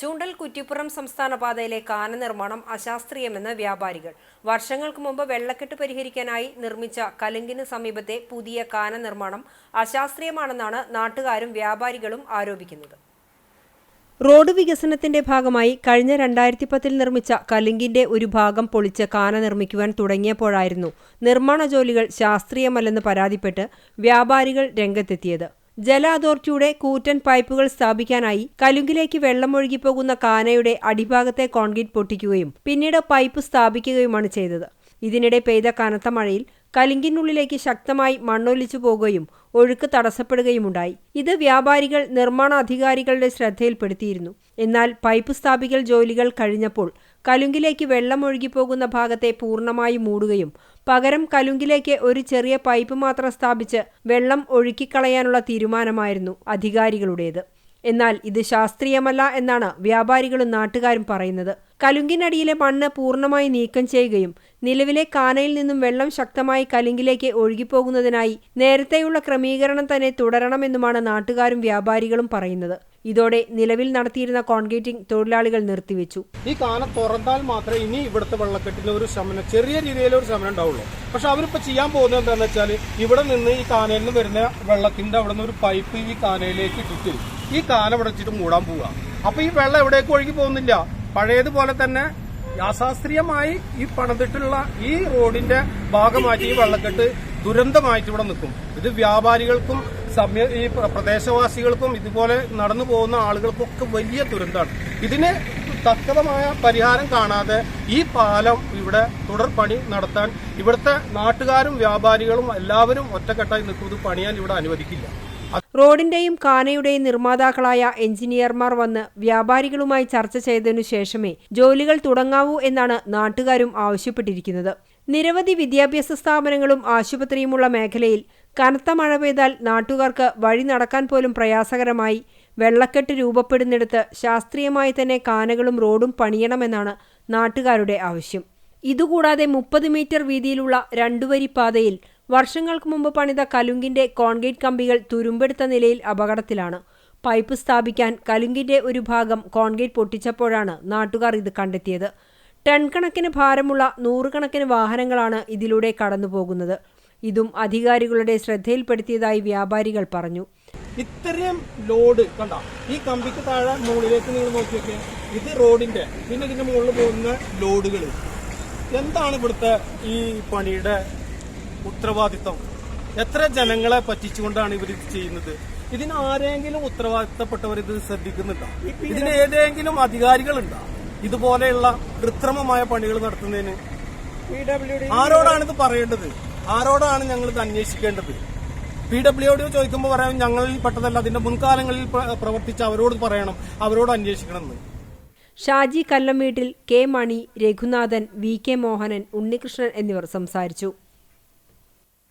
ചൂണ്ടൽ കുറ്റിപ്പുറം സംസ്ഥാന പാതയിലെ കാന നിർമ്മാണം അശാസ്ത്രീയമെന്ന് വ്യാപാരികൾ. വർഷങ്ങൾക്ക് മുമ്പ് വെള്ളക്കെട്ട് പരിഹരിക്കാനായി നിർമ്മിച്ച കലുങ്കിന് സമീപത്തെ പുതിയ കാന നിർമ്മാണം അശാസ്ത്രീയമാണെന്നാണ് നാട്ടുകാരും വ്യാപാരികളും ആരോപിക്കുന്നത്. റോഡ് വികസനത്തിന്റെ ഭാഗമായി കഴിഞ്ഞ രണ്ടായിരത്തി പത്തിൽ നിർമ്മിച്ച കലുങ്കിന്റെ ഒരു ഭാഗം പൊളിച്ച് കാന നിർമ്മിക്കുവാൻ തുടങ്ങിയപ്പോഴായിരുന്നു നിർമ്മാണ ജോലികൾ ശാസ്ത്രീയമല്ലെന്ന് പരാതിപ്പെട്ട് വ്യാപാരികൾ രംഗത്തെത്തിയത്. ജല അതോറിറ്റിയുടെ കൂറ്റൻ പൈപ്പുകൾ സ്ഥാപിക്കാനായി കലുങ്കിലേക്ക് വെള്ളമൊഴുകിപ്പോകുന്ന കാനയുടെ അടിഭാഗത്തെ കോൺക്രീറ്റ് പൊട്ടിക്കുകയും പിന്നീട് പൈപ്പ് സ്ഥാപിക്കുകയുമാണ് ചെയ്തത്. ഇതിനിടെ പെയ്ത കനത്ത മഴയിൽ കലിങ്കിനുള്ളിലേക്ക് ശക്തമായി മണ്ണൊലിച്ചു പോകുകയും ഒഴുക്ക് തടസ്സപ്പെടുകയുമുണ്ടായി. ഇത് വ്യാപാരികൾ നിർമ്മാണ അധികാരികളുടെ ശ്രദ്ധയിൽപ്പെടുത്തിയിരുന്നു. എന്നാൽ പൈപ്പ് സ്ഥാപിക്കൽ ജോലികൾ കഴിഞ്ഞപ്പോൾ കലുങ്കിലേക്ക് വെള്ളം ഒഴുകിപ്പോകുന്ന ഭാഗത്തെ പൂർണമായി മൂടുകയും പകരം കലുങ്കിലേക്ക് ഒരു ചെറിയ പൈപ്പ് മാത്രം സ്ഥാപിച്ച് വെള്ളം ഒഴുക്കിക്കളയാനുള്ള തീരുമാനമായിരുന്നു അധികാരികളുടേത്. എന്നാൽ ഇത് ശാസ്ത്രീയമല്ല എന്നാണ് വ്യാപാരികളും നാട്ടുകാരും പറയുന്നത്. കലുങ്കിനടിയിലെ മണ്ണ് പൂർണമായി നീക്കം ചെയ്യുകയും നിലവിലെ കാനയിൽ നിന്നും വെള്ളം ശക്തമായി കലുങ്കിലേക്ക് ഒഴുകിപ്പോകുന്നതിനായി നേരത്തെയുള്ള ക്രമീകരണം തന്നെ തുടരണമെന്നുമാണ് നാട്ടുകാരും വ്യാപാരികളും പറയുന്നത്. ഇതോടെ നിലവിൽ നടത്തിയിരുന്ന കോൺക്രീറ്റിംഗ് തൊഴിലാളികൾ നിർത്തിവെച്ചു. ഈ കാന തുറന്നാൽ മാത്രമേ ഇനി ഇവിടുത്തെ വെള്ളക്കെട്ടിന് ഒരു ശമനം ചെറിയ രീതിയിൽ ഒരു ശമനം ഉണ്ടാവുള്ളൂ. പക്ഷെ അവരിപ്പോ ചെയ്യാൻ പോകുന്നത് എന്താണെന്ന് വെച്ചാൽ ഇവിടെ നിന്ന് ഈ കാനയിൽ നിന്ന് വരുന്ന വെള്ളത്തിന്റെ അവിടെ നിന്ന് ഒരു പൈപ്പ് ഈ കാനയിലേക്ക് ഇട്ടിട്ട് ഈ കാന ഇവിടെ വെച്ചിട്ട് മൂടാൻ പോവുക. അപ്പൊ ഈ വെള്ളം എവിടേക്ക് ഒഴുകി പോകുന്നില്ല. പഴയതുപോലെ തന്നെ അശാസ്ത്രീയമായി ഈ പണിതിട്ടുള്ള ഈ റോഡിന്റെ ഭാഗമായിട്ട് ഈ വെള്ളക്കെട്ട് ദുരന്തമായിട്ട് ഇവിടെ നിൽക്കും. ഇത് വ്യാപാരികൾക്കും സമയ ഈ പ്രദേശവാസികൾക്കും ഇതുപോലെ നടന്നു പോകുന്ന ആളുകൾക്കും ഒക്കെ വലിയ ദുരന്തമാണ് ഇതിന് തക്കതമായ പരിഹാരം കാണാതെ ഈ പാലം ഇവിടെ തുടർ പണി നടത്താൻ ഇവിടുത്തെ നാട്ടുകാരും വ്യാപാരികളും എല്ലാവരും ഒറ്റക്കെട്ടായി നിൽക്കുന്നത് പണിയാൻ ഇവിടെ അനുവദിക്കില്ല. റോഡിന്റെയും കാനയുടെയും നിർമ്മാതാക്കളായ എഞ്ചിനീയർമാർ വന്ന് വ്യാപാരികളുമായി ചർച്ച ചെയ്തതിനു ശേഷമേ ജോലികൾ തുടങ്ങാവൂ എന്നാണ് നാട്ടുകാരും ആവശ്യപ്പെട്ടിരിക്കുന്നത്. നിരവധി വിദ്യാഭ്യാസ സ്ഥാപനങ്ങളും ആശുപത്രിയുമുള്ള മേഖലയിൽ കനത്ത മഴ പെയ്താൽ നാട്ടുകാർക്ക് വഴി നടക്കാൻ പോലും പ്രയാസകരമായി. വെള്ളക്കെട്ട് രൂപപ്പെടുന്നിടത്ത് ശാസ്ത്രീയമായി തന്നെ കാനകളും റോഡും പണിയണമെന്നാണ് നാട്ടുകാരുടെ ആവശ്യം. ഇതുകൂടാതെ മുപ്പത് മീറ്റർ വീതിയിലുള്ള രണ്ടുവരി പാതയിൽ വർഷങ്ങൾക്ക് മുമ്പ് പണിത കലുങ്കിന്റെ കോൺക്രീറ്റ് കമ്പികൾ തുരുമ്പെടുത്ത നിലയിൽ അപകടത്തിലാണ്. പൈപ്പ് സ്ഥാപിക്കാൻ കലുങ്കിന്റെ ഒരു ഭാഗം കോൺക്രീറ്റ് പൊട്ടിച്ചപ്പോഴാണ് നാട്ടുകാർ ഇത് കണ്ടെത്തിയത്. ടൺ കണക്കിന് ഭാരമുള്ള നൂറുകണക്കിന് വാഹനങ്ങളാണ് ഇതിലൂടെ കടന്നുപോകുന്നത്. ഇതും അധികാരികളുടെ ശ്രദ്ധയിൽപ്പെടുത്തിയതായി വ്യാപാരികൾ പറഞ്ഞു. ഇത്രയും ലോഡ് കണ്ട ഈ കമ്പിക്ക് താഴെ മുകളിലേക്ക് നിങ്ങൾ നോക്കിയൊക്കെ ഇത് റോഡിന്റെ പിന്നെ ഇതിന്റെ മുകളിൽ പോകുന്ന ലോഡുകൾ എന്താണ് ഇവിടുത്തെ ഈ പണിയുടെ ഉത്തരവാദിത്തം? എത്ര ജനങ്ങളെ പറ്റിച്ചുകൊണ്ടാണ് ഇവർ ഇത് ചെയ്യുന്നത്? ഇതിന് ആരെങ്കിലും ഉത്തരവാദിത്തപ്പെട്ടവർ ഇത് ശ്രദ്ധിക്കുന്നുണ്ടോ? ഇതിന് ഏതെങ്കിലും അധികാരികളുണ്ടോ? ഇതുപോലെയുള്ള കൃത്രിമമായ പണികൾ നടത്തുന്നതിന് ആരോടാണ് ഇത് പറയേണ്ടത്? ആരോടാണ് ഞങ്ങൾ ഇത് അന്വേഷിക്കേണ്ടത്? പി ഡബ്ല്യു ഡി ചോദിക്കുമ്പോൾ പറയാം ഞങ്ങളിൽ പെട്ടതല്ല അതിന്റെ മുൻകാലങ്ങളിൽ പ്രവർത്തിച്ച് അവരോട് പറയണം അവരോട് അന്വേഷിക്കണം എന്ന് Shaji Kallamveettil K Mani Raghunathan V K Mohanan Unnikrishnan എന്നിവർ സംസാരിച്ചു.